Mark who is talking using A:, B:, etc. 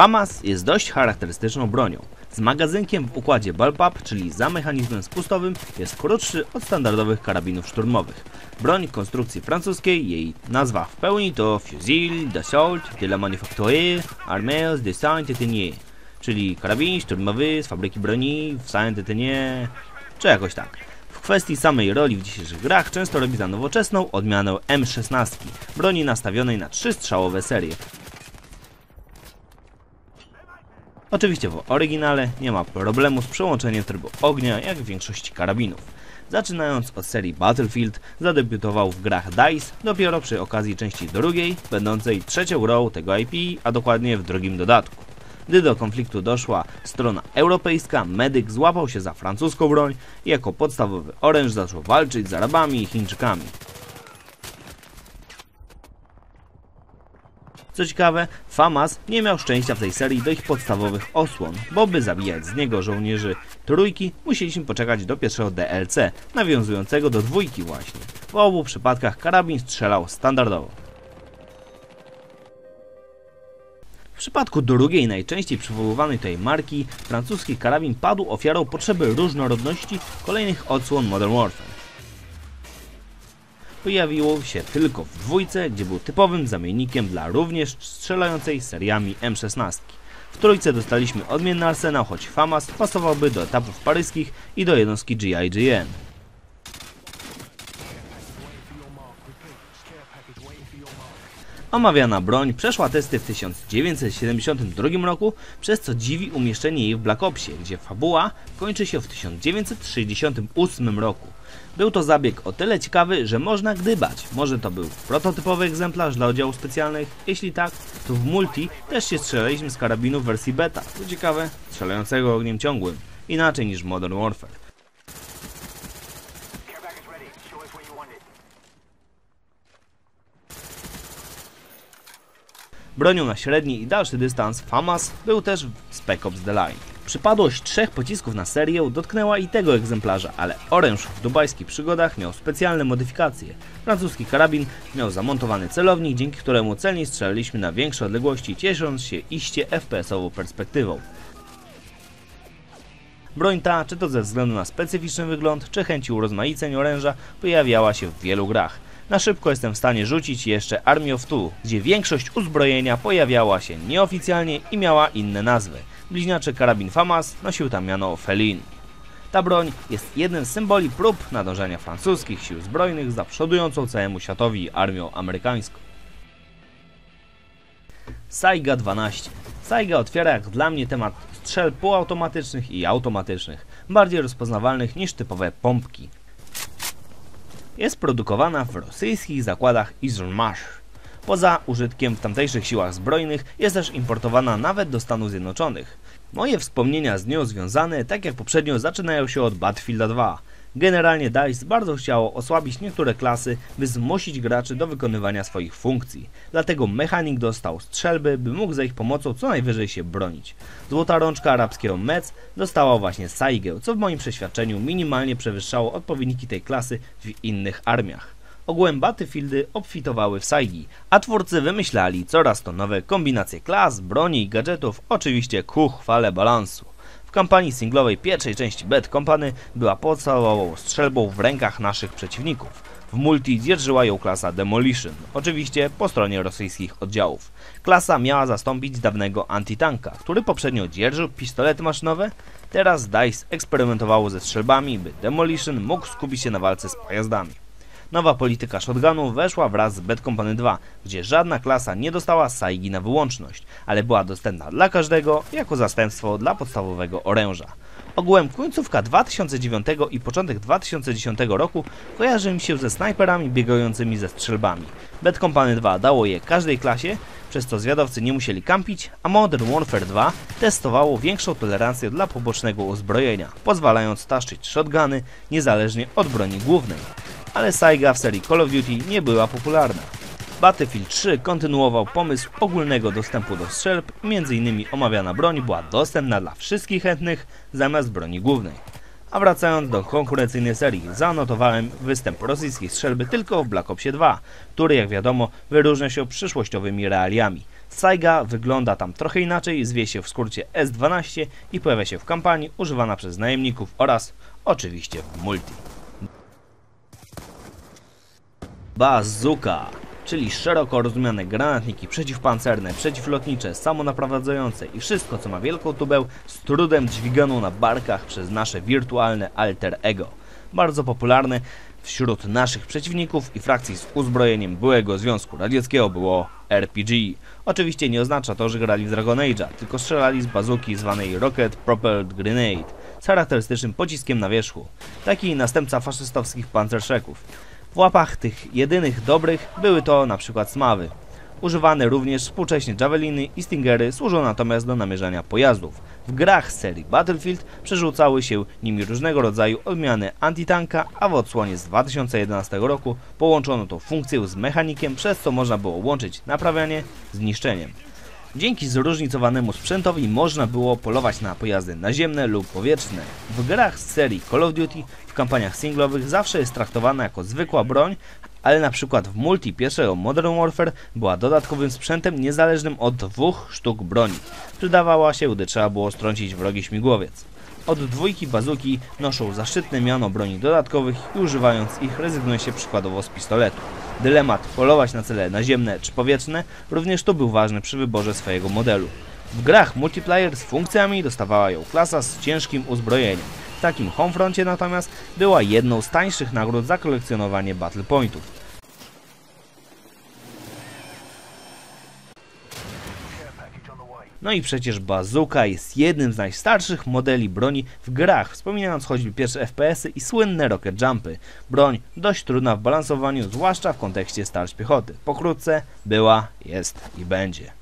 A: FAMAS jest dość charakterystyczną bronią. Z magazynkiem w układzie bullpup, czyli za mechanizmem spustowym, jest krótszy od standardowych karabinów szturmowych. Broń konstrukcji francuskiej, jej nazwa w pełni to Fusil d'assault de la manufacture armée de Saint-Étienne, czyli karabin szturmowy z fabryki broni w Saint-Étienne, czy jakoś tak. W kwestii samej roli w dzisiejszych grach często robi za nowoczesną odmianę M16, broni nastawionej na trzy strzałowe serie. Oczywiście w oryginale nie ma problemu z przełączeniem trybu ognia jak w większości karabinów. Zaczynając od serii Battlefield, zadebiutował w grach DICE dopiero przy okazji części drugiej, będącej trzecią grą tego IP, a dokładnie w drugim dodatku. Gdy do konfliktu doszła strona europejska, medyk złapał się za francuską broń i jako podstawowy oręż zaczął walczyć z Arabami i Chińczykami. Co ciekawe, FAMAS nie miał szczęścia w tej serii do ich podstawowych osłon, bo by zabijać z niego żołnierzy trójki, musieliśmy poczekać do pierwszego DLC, nawiązującego do dwójki właśnie. W obu przypadkach karabin strzelał standardowo. W przypadku drugiej, najczęściej przywoływanej tutaj marki, francuski karabin padł ofiarą potrzeby różnorodności kolejnych odsłon Modern Warfare pojawiło się tylko w dwójce, gdzie był typowym zamiennikiem dla również strzelającej seriami M16. W trójce dostaliśmy odmienny arsenał, choć FAMAS pasowałby do etapów paryskich i do jednostki GIGN. Omawiana broń przeszła testy w 1972 roku, przez co dziwi umieszczenie jej w Black Opsie, gdzie fabuła kończy się w 1968 roku. Był to zabieg o tyle ciekawy, że można gdybać. Może to był prototypowy egzemplarz dla oddziałów specjalnych? Jeśli tak, to w multi też się strzelaliśmy z karabinu w wersji beta. Co ciekawe, strzelającego ogniem ciągłym. Inaczej niż Modern Warfare. Bronią na średni i dalszy dystans FAMAS był też Spec Ops The Line. Przypadłość trzech pocisków na serię dotknęła i tego egzemplarza, ale oręż w dubajskich przygodach miał specjalne modyfikacje. Francuski karabin miał zamontowany celownik, dzięki któremu celnie strzelaliśmy na większe odległości, ciesząc się iście FPS-ową perspektywą. Broń ta, czy to ze względu na specyficzny wygląd, czy chęci urozmaiceń oręża, pojawiała się w wielu grach. Na szybko jestem w stanie rzucić jeszcze Army of Two, gdzie większość uzbrojenia pojawiała się nieoficjalnie i miała inne nazwy. Bliźniaczy karabin FAMAS nosił tam miano Felin. Ta broń jest jednym z symboli prób nadążania francuskich sił zbrojnych za przodującą całemu światowi armią amerykańską. Saiga 12. Saiga otwiera jak dla mnie temat strzel półautomatycznych i automatycznych, bardziej rozpoznawalnych niż typowe pompki. Jest produkowana w rosyjskich zakładach Izrmash. Poza użytkiem w tamtejszych siłach zbrojnych jest też importowana nawet do Stanów Zjednoczonych. Moje wspomnienia z nią związane, tak jak poprzednio, zaczynają się od Battlefielda 2. Generalnie DICE bardzo chciało osłabić niektóre klasy, by zmusić graczy do wykonywania swoich funkcji. Dlatego mechanik dostał strzelby, by mógł za ich pomocą co najwyżej się bronić. Złota rączka arabskiego MEC dostała właśnie Saigę, co w moim przeświadczeniu minimalnie przewyższało odpowiedniki tej klasy w innych armiach. Ogółem Battlefieldy obfitowały w Saigi, a twórcy wymyślali coraz to nowe kombinacje klas, broni i gadżetów, oczywiście ku chwale balansu. W kampanii singlowej pierwszej części Bad Company była podstawową strzelbą w rękach naszych przeciwników. W multi dzierżyła ją klasa Demolition, oczywiście po stronie rosyjskich oddziałów. Klasa miała zastąpić dawnego antitanka, który poprzednio dzierżył pistolety maszynowe, teraz DICE eksperymentowało ze strzelbami, by Demolition mógł skupić się na walce z pojazdami. Nowa polityka shotgunu weszła wraz z Bad Company 2, gdzie żadna klasa nie dostała saigi na wyłączność, ale była dostępna dla każdego jako zastępstwo dla podstawowego oręża. Ogółem końcówka 2009 i początek 2010 roku kojarzy mi się ze snajperami biegającymi ze strzelbami. Bad Company 2 dało je każdej klasie, przez co zwiadowcy nie musieli kampić, a Modern Warfare 2 testowało większą tolerancję dla pobocznego uzbrojenia, pozwalając taszczyć shotguny niezależnie od broni głównej ale Saiga w serii Call of Duty nie była popularna. Battlefield 3 kontynuował pomysł ogólnego dostępu do strzelb, m.in. omawiana broń była dostępna dla wszystkich chętnych zamiast broni głównej. A wracając do konkurencyjnej serii, zanotowałem występ rosyjskiej strzelby tylko w Black Opsie 2, który jak wiadomo wyróżnia się przyszłościowymi realiami. Saiga wygląda tam trochę inaczej, zwie się w skrócie S12 i pojawia się w kampanii używana przez najemników oraz oczywiście w multi. Bazooka, czyli szeroko rozumiane granatniki przeciwpancerne, przeciwlotnicze, samonaprowadzające i wszystko co ma wielką tubę z trudem dźwiganą na barkach przez nasze wirtualne alter ego. Bardzo popularne wśród naszych przeciwników i frakcji z uzbrojeniem byłego Związku Radzieckiego było RPG. Oczywiście nie oznacza to, że grali w Dragon Age'a, tylko strzelali z bazuki zwanej Rocket Propelled Grenade z charakterystycznym pociskiem na wierzchu. Taki następca faszystowskich pancerszeków. W łapach tych jedynych dobrych były to na przykład smawy. Używane również współcześnie javeliny i stingery służą natomiast do namierzania pojazdów. W grach serii Battlefield przerzucały się nimi różnego rodzaju odmiany antitanka, a w odsłonie z 2011 roku połączono tą funkcję z mechanikiem, przez co można było łączyć naprawianie z niszczeniem. Dzięki zróżnicowanemu sprzętowi można było polować na pojazdy naziemne lub powietrzne. W grach z serii Call of Duty kampaniach singlowych zawsze jest traktowana jako zwykła broń, ale na przykład w multi pierwszego Modern Warfare była dodatkowym sprzętem niezależnym od dwóch sztuk broni. Przydawała się, gdy trzeba było strącić wrogi śmigłowiec. Od dwójki bazuki noszą zaszczytne miano broni dodatkowych i używając ich rezygnuje się przykładowo z pistoletu. Dylemat polować na cele naziemne czy powietrzne również tu był ważny przy wyborze swojego modelu. W grach multiplayer z funkcjami dostawała ją klasa z ciężkim uzbrojeniem. W takim homefroncie natomiast była jedną z tańszych nagród za kolekcjonowanie battle pointów. No i przecież bazooka jest jednym z najstarszych modeli broni w grach, wspominając choćby pierwsze FPS-y i słynne rocket jumpy. Broń dość trudna w balansowaniu, zwłaszcza w kontekście starć piechoty. Pokrótce była, jest i będzie.